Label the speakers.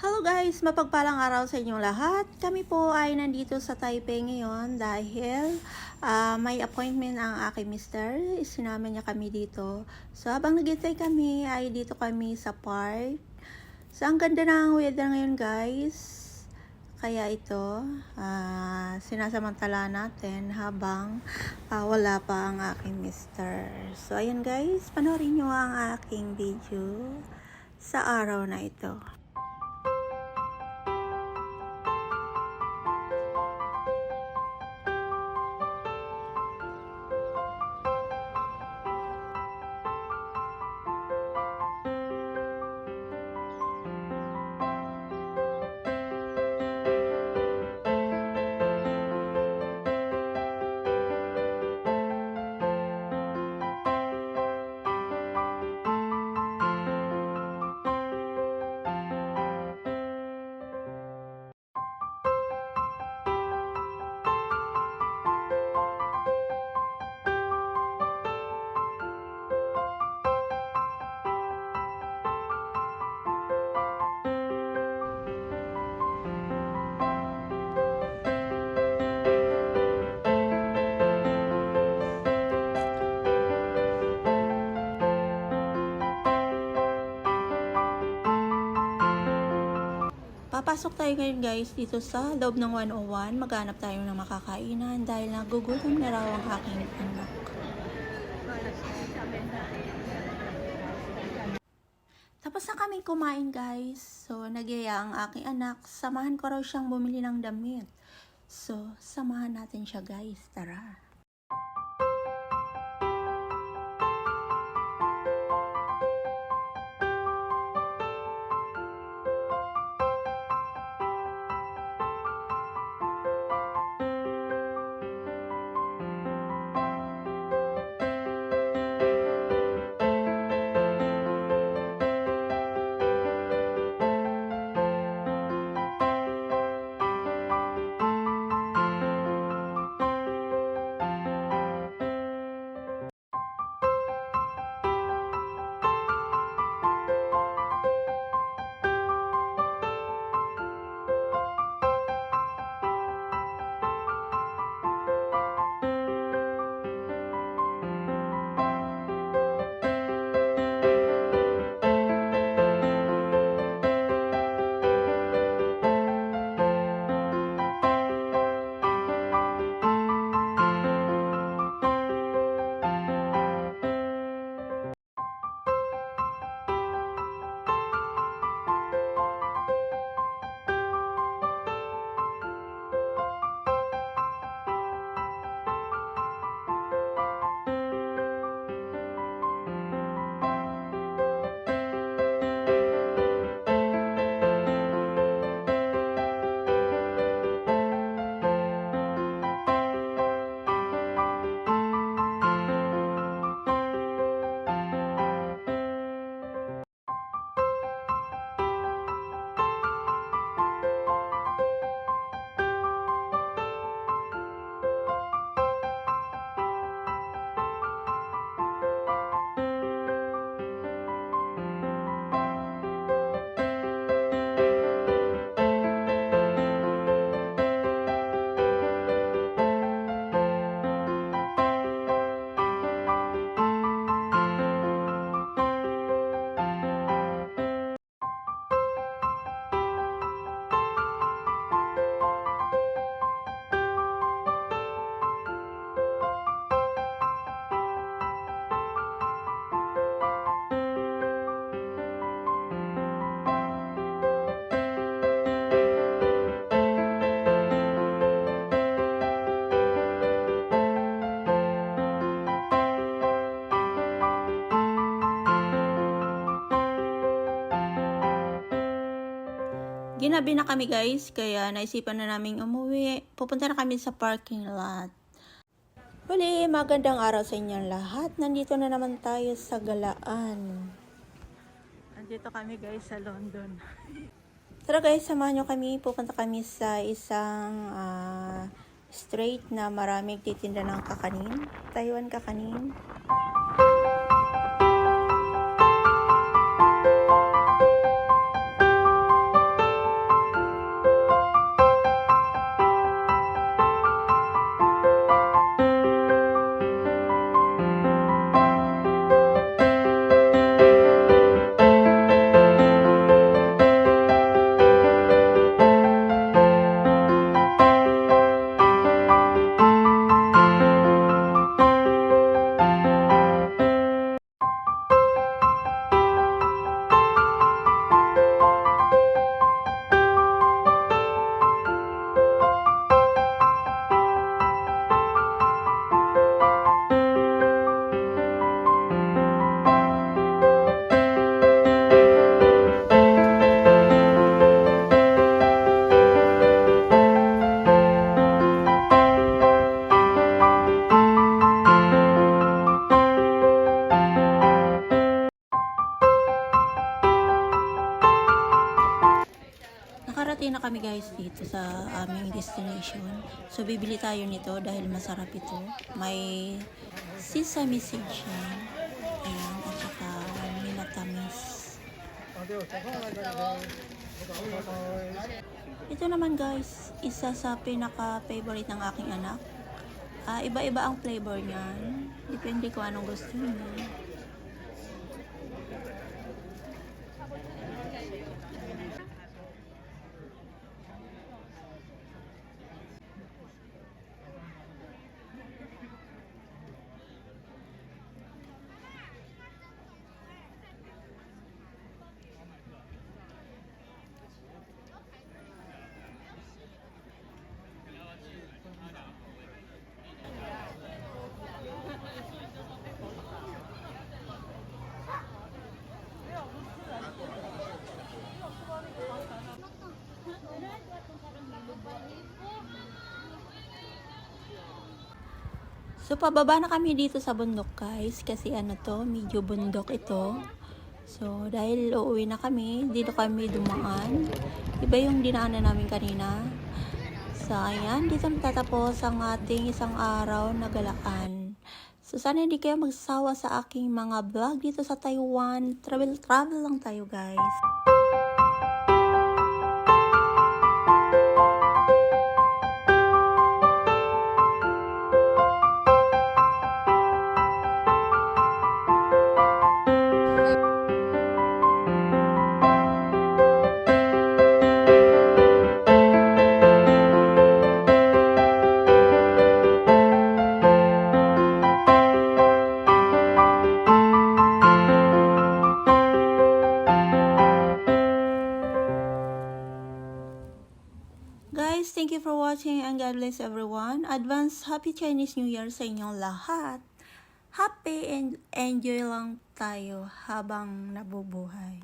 Speaker 1: Hello guys, mapagpalang araw sa inyong lahat. Kami po ay nandito sa Taipei ngayon dahil ah, may appointment ang aking mister. Sinama niya kami dito. So habang naghintay kami ay dito kami sa park. So ang ganda ng weather ngayon guys. Kaya ito, ah, sinasamantala natin habang ah, wala pa ang aking mister. So ayan guys, panoorin nyo ang aking video sa araw na ito. Papasok tayo ngayon guys dito sa loob ng 101. Maghanap tayo ng makakainan dahil nagugutom na raw ang aking anak. Tapos na kami kumain guys. So, nagyaya ang aking anak. Samahan ko raw siyang bumili ng damit. So, samahan natin siya guys. Tara. Ginabi na kami guys, kaya naisipan na namin umuwi. Pupunta na kami sa parking lot. Huli, magandang araw sa inyong lahat. Nandito na naman tayo sa Galaan. Nandito kami guys sa London. Tara guys, samahan nyo kami. Pupunta kami sa isang ah, street na maraming titinda ng kakanin. Taiwan kakanin. Nakarating na kami guys dito sa aming destination. So bibili tayo nito dahil masarap ito. May sesame seed siya. Ayan, at saka minatamis. Ito naman guys, isa sa pinaka-favorite ng aking anak. Ah, iba-iba ang flavor niyan. Depende kung anong gusto niya. So, pababa na kami dito sa bundok, guys. Kasi ano to, medyo bundok ito. So, dahil uuwi na kami, dito kami dumaan. Iba yung dinaanan namin kanina. So, ayan, dito natatapos ang ating isang araw na galaan. So, sana hindi kayo magsawa sa aking mga vlog dito sa Taiwan. Travel, travel lang tayo, guys. You for watching and God bless everyone. Advance Happy Chinese New Year sa inyong lahat. Happy and enjoy lang tayo habang nabubuhay.